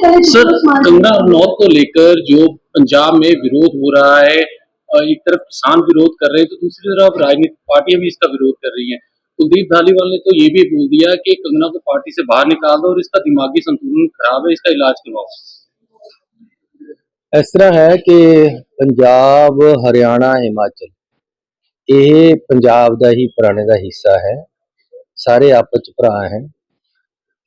पहले sir discuss मान कंगना रनौत को लेकर जो पंजाब में विरोध हो रहा है अ, एक तरफ किसान विरोध कर रहे हैं तो दूसरी तरफ राजनीतिक पार्टियां भी इसका विरोध कर रही हैं कुलदीप धालीवाल ने तो ये भी बोल दिया कि कंगना को पार्टी से बाहर निकाल दो और इसका दिमागी संतुलन खराब है इसका इलाज करवाओ ਇਸ ਤਰ੍ਹਾਂ ਹੈ ਕਿ ਪੰਜਾਬ ਹਰਿਆਣਾ ਹਿਮਾਚਲ ਇਹ ਪੰਜਾਬ ਦਾ ਹੀ ਪੁਰਾਣੇ ਦਾ ਹਿੱਸਾ ਹੈ ਸਾਰੇ ਆਪਸ ਚ ਭਰਾ ਹੈ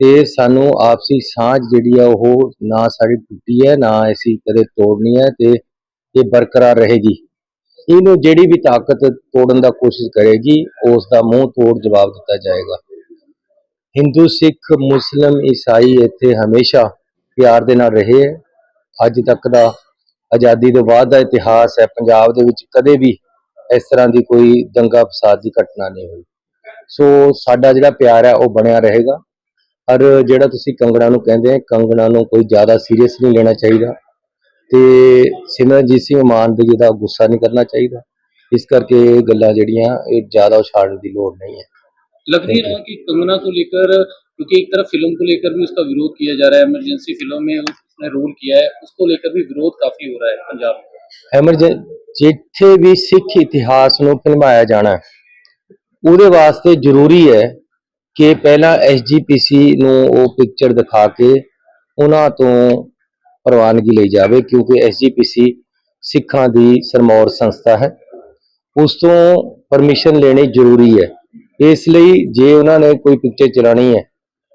ਤੇ ਸਾਨੂੰ ਆਪਸੀ ਸਾਂਝ ਜਿਹੜੀ ਆ ਉਹ ਨਾ ਸਾਡੀ ਟੁੱਟੀ ਹੈ, ਨਾ ਅਸੀਂ ਕਦੇ ਤੋੜਨੀ ਹੈ ਤੇ ਇਹ ਬਰਕਰਾਰ ਰਹੇਗੀ। ਇਹਨੂੰ ਜਿਹੜੀ ਵੀ ਤਾਕਤ ਤੋੜਨ ਦਾ ਕੋਸ਼ਿਸ਼ ਕਰੇਗੀ, ਉਸ ਦਾ ਮੂੰਹ ਤੋੜ ਜਵਾਬ ਦਿੱਤਾ ਜਾਏਗਾ। ਹਿੰਦੂ, ਸਿੱਖ, ਮੁਸਲਮ, ਈਸਾਈ ਇੱਥੇ ਹਮੇਸ਼ਾ ਪਿਆਰ ਦੇ ਨਾਲ ਰਹੇ ਹੈ। ਅੱਜ ਤੱਕ ਦਾ ਆਜ਼ਾਦੀ ਤੋਂ ਬਾਅਦ ਦਾ ਇਤਿਹਾਸ ਹੈ, ਪੰਜਾਬ ਦੇ ਵਿੱਚ ਕਦੇ ਵੀ ਇਸ ਤਰ੍ਹਾਂ ਦੀ ਕੋਈ ਦੰਗਾ ਫਸਾਦ ਦੀ ਘਟਨਾ ਨਹੀਂ ਹੋਈ। ਸੋ ਸਾਡਾ ਜਿਹੜਾ ਪਿਆਰ ਹੈ, ਉਹ ਬਣਿਆ ਰਹੇਗਾ। ਔਰ ਜਿਹੜਾ ਤੁਸੀਂ ਕੰਗਣਾ ਨੂੰ ਕਹਿੰਦੇ ਆ ਕੰਗਣਾ ਨੂੰ ਕੋਈ ਜ਼ਿਆਦਾ ਸੀਰੀਅਸ ਨਹੀਂ ਲੈਣਾ ਚਾਹੀਦਾ ਤੇ ਸਿਮਰਨਜੀਤ ਸਿੰਘ ਮਾਨ ਦੇ ਜਿਹਦਾ ਗੁੱਸਾ ਨਹੀਂ ਕਰਨਾ ਚਾਹੀਦਾ ਇਸ ਕਰਕੇ ਇਹ ਗੱਲਾਂ ਜਿਹੜੀਆਂ ਇਹ ਜ਼ਿਆਦਾ ਉਛਾੜਨ ਦੀ ਲੋੜ ਨਹੀਂ ਹੈ लग नहीं रहा कि कंगना को लेकर क्योंकि एक तरफ फिल्म को लेकर भी उसका विरोध किया जा रहा है इमरजेंसी फिल्म में उसने रोल किया है उसको लेकर भी विरोध काफी हो रहा है पंजाब में ਐਮਰਜੈਂ ਜਿੱਥੇ ਵੀ ਸਿੱਖ ਇਤਿਹਾਸ ਨੂੰ ਫਿਲਮਾਇਆ ਜਾਣਾ ਹੈ, ਉਹਦੇ ਵਾਸਤੇ ਜ਼ਰੂਰੀ ਹੈ ਕਿ ਪਹਿਲਾਂ ਐਸਜੀਪੀਸੀ ਨੂੰ ਉਹ ਪਿਕਚਰ ਦਿਖਾ ਕੇ ਉਹਨਾਂ ਤੋਂ ਪ੍ਰਵਾਨਗੀ ਲਈ ਜਾਵੇ, ਕਿਉਂਕਿ ਐਸਜੀਪੀਸੀ ਸਿੱਖਾਂ ਦੀ ਸਰਮੌਰ ਸੰਸਥਾ ਹੈ। ਉਸ ਤੋਂ ਪਰਮਿਸ਼ਨ ਲੈਣੀ ਜ਼ਰੂਰੀ ਹੈ। ਇਸ ਲਈ ਜੇ ਉਹਨਾਂ ਨੇ ਕੋਈ ਪਿਕਚਰ ਚਲਾਣੀ ਹੈ,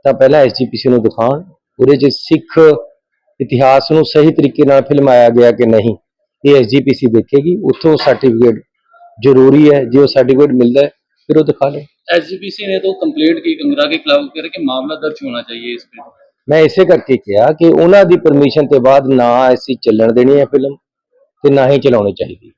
ਤਾਂ ਪਹਿਲਾਂ ਐਸਜੀਪੀਸੀ ਨੂੰ ਦਿਖਾਉਣ। ਉਹਦੇ 'ਚ ਸਿੱਖ ਇਤਿਹਾਸ ਨੂੰ ਸਹੀ ਤਰੀਕੇ ਨਾਲ ਫਿਲਮਾਇਆ ਗਿਆ ਕਿ ਨਹੀਂ, ਇਹ ਐਸਜੀਪੀਸੀ ਦੇਖੇਗੀ। ਉੱਥੋਂ ਸਰਟੀਫਿਕੇਟ ਜ਼ਰੂਰੀ ਹੈ। ਜੇ ਉਹ ਸਰਟੀਫਿਕੇਟ ਮਿਲਦਾ ਹੈ ਫਿਰ ਉਹ ਦਿਖਾ ਲੈ एसजीपीसी ने तो कंप्लेंट की कंगना के खिलाफ कह रहे कि मामला दर्ज होना चाहिए इस पे ਮੈਂ ਇਸੇ ਕਰਕੇ ਕਿਹਾ ਕਿ ਉਹਨਾਂ ਦੀ ਪਰਮਿਸ਼ਨ ਤੋਂ ਬਾਅਦ ਨਾ ਅਸੀਂ ਚੱਲਣ ਦੇਣੀ ਹੈ ਫਿਲਮ ਤੇ ਨਾ ਹੀ ਚਲਾਉਣੀ ਚਾਹੀਦੀ